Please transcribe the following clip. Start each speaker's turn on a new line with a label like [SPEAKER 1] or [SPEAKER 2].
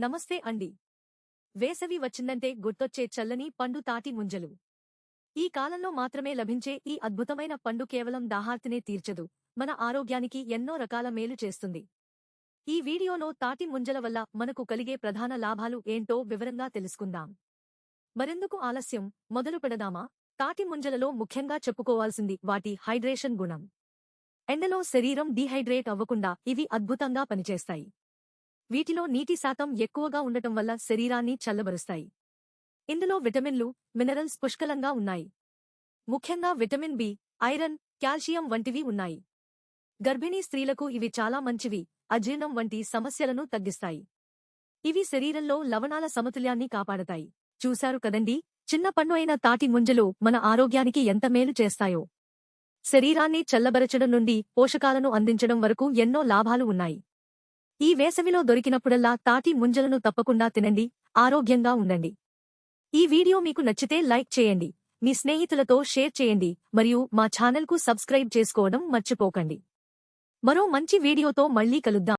[SPEAKER 1] నమస్తే అండి. వేసవి వచ్చిందంటే గుర్తొచ్చే చల్లని పండు తాటి ముంజలు. ఈ కాలంలో మాత్రమే లభించే ఈ అద్భుతమైన పండు కేవలం దాహార్తినే తీర్చదు. మన ఆరోగ్యానికి ఎన్నో రకాల మేలు చేస్తుంది. ఈ వీడియోలో తాటి ముంజల వల్ల మనకు కలిగే ప్రధాన లాభాలు ఏంటో వివరంగా తెలుసుకుందాం. మరెందుకు ఆలస్యం? మొదలు పెడదామా? తాటి ముంజలలో ముఖ్యంగా చెప్పుకోవాల్సింది వాటి హైడ్రేషన్ గుణం. ఎండలో శరీరం డీహైడ్రేట్ అవ్వకుండా ఇవి అద్భుతంగా పనిచేస్తాయి. వీటిలో నీటి శాతం ఎక్కువగా ఉండటం వల్ల శరీరాన్ని చల్లబరుస్తాయి. ఇందులో విటమిన్లు మినరల్స్ పుష్కలంగా ఉన్నాయి. ముఖ్యంగా విటమిన్ బి ఐరన్ కాల్షియం వంటివి ఉన్నాయి. గర్భిణీ స్త్రీలకు ఇవి చాలా మంచివి అజీర్ణం వంటి సమస్యలను తగ్గిస్తాయి. ఇవి శరీరంలో లవణాల సమతుల్యాన్ని కాపాడతాయి. చూశారు కదండి? చిన్న పండు అయిన తాటి ముంజలు మన ఆరోగ్యానికి ఎంత మేలు చేస్తాయో. శరీరాన్ని చల్లబరచడం నుండి పోషకాలను అందించడం వరకు ఎన్నో లాభాలు ఉన్నాయి. ఈ వేసవిలో దొరికినప్పుడల్లా తాటి ముంజలను తప్పకుండా తినండి ఆరోగ్యంగా ఉండండి. ఈ వీడియో మీకు నచ్చితే లైక్ చేయండి మీ స్నేహితులతో షేర్ చేయండి మరియు మా ఛానల్కు సబ్స్క్రైబ్ చేసుకోవడం మర్చిపోకండి. మరో మంచి వీడియోతో మళ్ళీ కలుద్దాం.